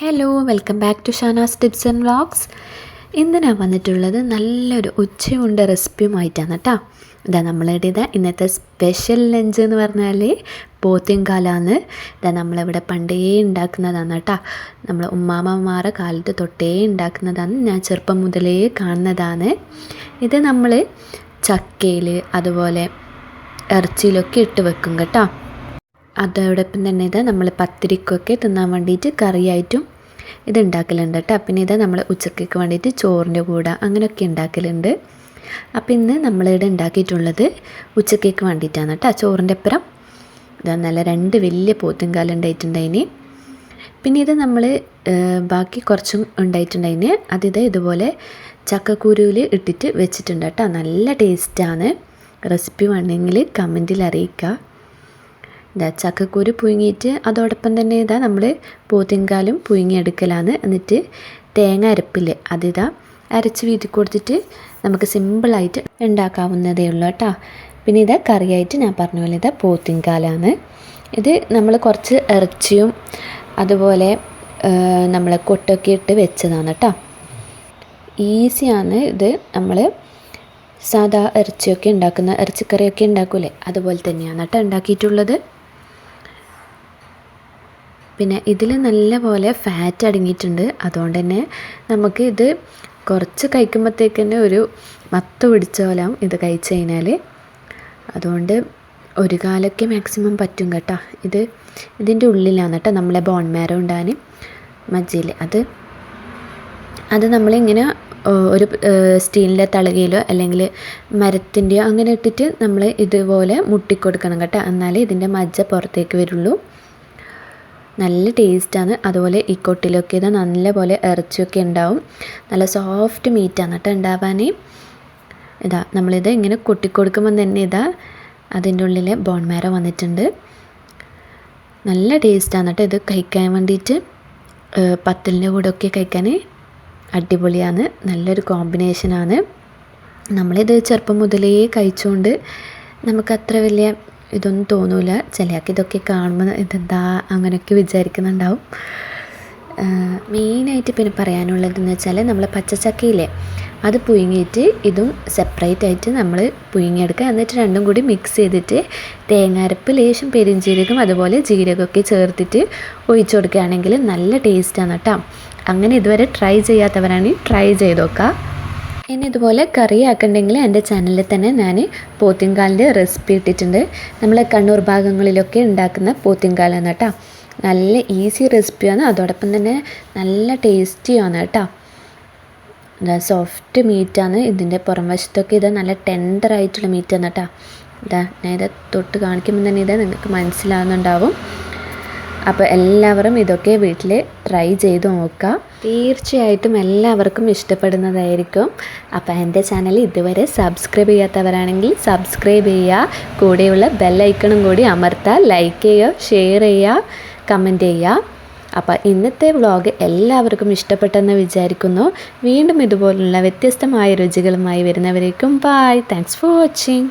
Hello welcome back to Shanas tips and vlogs ഇന്ന് ഞാൻ വന്നിട്ടുള്ളത് നല്ലൊരു ഉച്ചയുണ്ട റെസിപ്പിയുമായിട്ടാണ് കേട്ടോ ഇതാ നമ്മളുടെ ഇതാ ഇന്നത്തെ സ്പെഷ്യൽ ലഞ്ച് എന്ന് പറഞ്ഞാൽ പോത്തിങ്കാലാണ് ഇതാ നമ്മളിവിടെ പണ്ടേ ഉണ്ടാക്കുന്നതാണ് കേട്ടോ നമ്മൾ ഉമ്മാമ്മമാരെ കാലത്ത് തൊട്ടേ ഉണ്ടാക്കുന്നതാണ് ഞാൻ ചെറുപ്പം മുതലേ കാണുന്നതാണ്. ഇത് നമ്മൾ ചക്കയിൽ അതുപോലെ ഇറച്ചിയിലൊക്കെ ഇട്ട് വെക്കും കേട്ടോ. അതോടൊപ്പം തന്നെ ഇത് നമ്മൾ പത്തിരിക്കൊക്കെ തിന്നാൻ വേണ്ടിയിട്ട് കറിയായിട്ടും ഇത് ഉണ്ടാക്കലുണ്ട് കേട്ടോ. പിന്നെ ഇത് നമ്മൾ ഉച്ചയ്ക്ക് വേണ്ടിയിട്ട് ചോറിന്റെ കൂടെ അങ്ങനെയൊക്കെ ഉണ്ടാക്കലുണ്ട്. അപ്പോൾ ഇന്ന് നമ്മളിവിടെ ഉണ്ടാക്കിയിട്ടുള്ളത് ഉച്ചക്കേക്ക് വേണ്ടിയിട്ടാണ് കേട്ടോ. ചോറിന്റെ അപ്പുറം ഇതാ നല്ല രണ്ട് വലിയ പോത്തുംകാലം ഉണ്ടായിട്ടുണ്ടായിന്. പിന്നെ ഇത് നമ്മൾ ബാക്കി കുറച്ചും ഉണ്ടായിട്ടുണ്ടായിന്. അതിത് ഇതുപോലെ ചക്കക്കുരുവിൽ ഇട്ടിട്ട് വെച്ചിട്ടുണ്ട് കേട്ടോ. നല്ല ടേസ്റ്റാണ്. റെസിപ്പി വേണമെങ്കിൽ കമന്റിൽ അറിയിക്കുക. ഇതാ ചക്കക്കുരു പുഴുങ്ങിയിട്ട് അതോടൊപ്പം തന്നെ ഇതാ നമ്മൾ പോത്തിൻകാലും പുഴുങ്ങിയെടുക്കലാണ്. എന്നിട്ട് തേങ്ങ അരപ്പില്ലേ അതിതാ അരച്ച് വീതി കൊടുത്തിട്ട് നമുക്ക് സിമ്പിളായിട്ട് ഉണ്ടാക്കാവുന്നതേ ഉള്ളൂ കേട്ടോ. പിന്നെ ഇതാ കറിയായിട്ട് ഞാൻ പറഞ്ഞ പോലെ ഇതാ പോത്തിൻകാലാണ്. ഇത് നമ്മൾ കുറച്ച് ഇറച്ചിയും അതുപോലെ നമ്മൾ കൊട്ടൊക്കെ ഇട്ട് വെച്ചതാണ് കേട്ടോ. ഈസിയാണ് ഇത് നമ്മൾ സാധാ ഇറച്ചിയൊക്കെ ഉണ്ടാക്കുന്ന ഇറച്ചിക്കറിയൊക്കെ ഉണ്ടാക്കൂലേ? അതുപോലെ തന്നെയാണ് കേട്ടോ ഉണ്ടാക്കിയിട്ടുള്ളത്. പിന്നെ ഇതിൽ നല്ലപോലെ ഫാറ്റ് അടങ്ങിയിട്ടുണ്ട്. അതുകൊണ്ട് തന്നെ നമുക്ക് ഇത് കുറച്ച് കഴിക്കുമ്പോഴത്തേക്ക് തന്നെ ഒരു മത്ത് പിടിച്ച പോലെ ഇത് കഴിച്ചു കഴിഞ്ഞാൽ അതുകൊണ്ട് ഒരു കാലൊക്കെ മാക്സിമം പറ്റും കേട്ടോ. ഇത് ഇതിന്റെ ഉള്ളിലാണ് കേട്ടോ നമ്മളെ ബോൺ മാരോ ഉണ്ടാകാൻ മജ്ജയിൽ. അത് അത് നമ്മളിങ്ങനെ ഒരു സ്റ്റീലിന്റെ തളകയിലോ അല്ലെങ്കിൽ മരത്തിന്റെയോ അങ്ങനെ ഇട്ടിട്ട് നമ്മൾ ഇതുപോലെ മുട്ടിക്കൊടുക്കണം കേട്ടോ. എന്നാലേ ഇതിന്റെ മജ്ജ പുറത്തേക്ക് വരുള്ളൂ. നല്ല ടേസ്റ്റാണ്. അതുപോലെ ഈ കൊട്ടിലൊക്കെ ഇത് നല്ല പോലെ ഇറച്ചിയൊക്കെ ഉണ്ടാവും. നല്ല സോഫ്റ്റ് മീറ്റാണ് കേട്ടോ ഉണ്ടാവാൻ ഇതാ നമ്മളിത് ഇങ്ങനെ കൊട്ടിക്കൊടുക്കുമ്പോൾ തന്നെ ഇതാ അതിന്റെ ഉള്ളിൽ ബോൺമാരോ വന്നിട്ടുണ്ട്. നല്ല ടേസ്റ്റാണ് കേട്ടോ ഇത് കഴിക്കാൻ വേണ്ടിയിട്ട് പത്തലിന്റെ കൂടെ ഒക്കെ കഴിക്കാൻ അടിപൊളിയാണ്. നല്ലൊരു കോമ്പിനേഷനാണ് നമ്മളിത് ചെറുപ്പം മുതലേ കഴിച്ചുകൊണ്ട് നമുക്കത്ര വലിയ ഇതൊന്നും തോന്നൂല. ചിലയാൾക്ക് ഇതൊക്കെ കാണുമ്പോൾ ഇതെന്താ അങ്ങനെയൊക്കെ വിചാരിക്കുന്നുണ്ടാവും. മെയിനായിട്ട് പിന്നെ പറയാനുള്ളതെന്ന് വെച്ചാൽ നമ്മൾ പച്ചച്ചക്കയില്ലേ അത് പുഴുങ്ങിയിട്ട് ഇതും സെപ്പറേറ്റ് ആയിട്ട് നമ്മൾ പുഴുങ്ങിയെടുക്കുക. എന്നിട്ട് രണ്ടും കൂടി മിക്സ് ചെയ്തിട്ട് തേങ്ങാരപ്പ് ലേശം പെരിഞ്ചീരകം അതുപോലെ ജീരകമൊക്കെ ചേർത്തിട്ട് ഒഴിച്ചു കൊടുക്കുകയാണെങ്കിൽ നല്ല ടേസ്റ്റാണ് കേട്ടോ. അങ്ങനെ ഇതുവരെ ട്രൈ ചെയ്യാത്തവരാണെങ്കിൽ ട്രൈ ചെയ്ത് നോക്കുക. ഇനി ഇതുപോലെ കറി ആക്കണ്ടെങ്കിൽ എന്റെ ചാനലിൽ തന്നെ ഞാൻ പോത്തിൻകാലിന്റെ റെസിപ്പി ഇട്ടിട്ടുണ്ട്. നമ്മളെ കണ്ണൂർ ഭാഗങ്ങളിലൊക്കെ ഉണ്ടാക്കുന്ന പോത്തിങ്കാലാണ് കേട്ടോ. നല്ല ഈസി റെസിപ്പിയാണ്. അതോടൊപ്പം തന്നെ നല്ല ടേസ്റ്റിയാണ് കേട്ടോ. സോഫ്റ്റ് മീറ്റാണ്. ഇതിന്റെ പുറം വശത്തൊക്കെ ഇത് നല്ല ടെൻഡർ ആയിട്ടുള്ള മീറ്റാണ് കേട്ടോ. ഇതാ ഞാൻ ഇത് തൊട്ട് കാണിക്കുമ്പോൾ തന്നെ ഇത് നിങ്ങൾക്ക് മനസ്സിലാവുന്നുണ്ടാവും. അപ്പോൾ എല്ലാവരും ഇതൊക്കെ വീട്ടിൽ ട്രൈ ചെയ്ത് നോക്കുക തീർച്ചയായിട്ടും എല്ലാവർക്കും ഇഷ്ടപ്പെടുന്നതായിരിക്കും. അപ്പോൾ എന്റെ ചാനൽ ഇതുവരെ സബ്സ്ക്രൈബ് ചെയ്യാത്തവരാണെങ്കിൽ സബ്സ്ക്രൈബ് ചെയ്യുക. കൂടെയുള്ള ബെല്ലൈക്കണും കൂടി അമർത്താൽ ലൈക്ക് ചെയ്യുക ഷെയർ ചെയ്യുക കമന്റ് ചെയ്യുക. അപ്പോൾ ഇന്നത്തെ വ്ളോഗ് എല്ലാവർക്കും ഇഷ്ടപ്പെട്ടെന്ന് വിചാരിക്കുന്നു. വീണ്ടും ഇതുപോലുള്ള വ്യത്യസ്തമായ രുചികളുമായി വരുന്നവരേക്കും ബായ് താങ്ക്സ് ഫോർ വാച്ചിങ്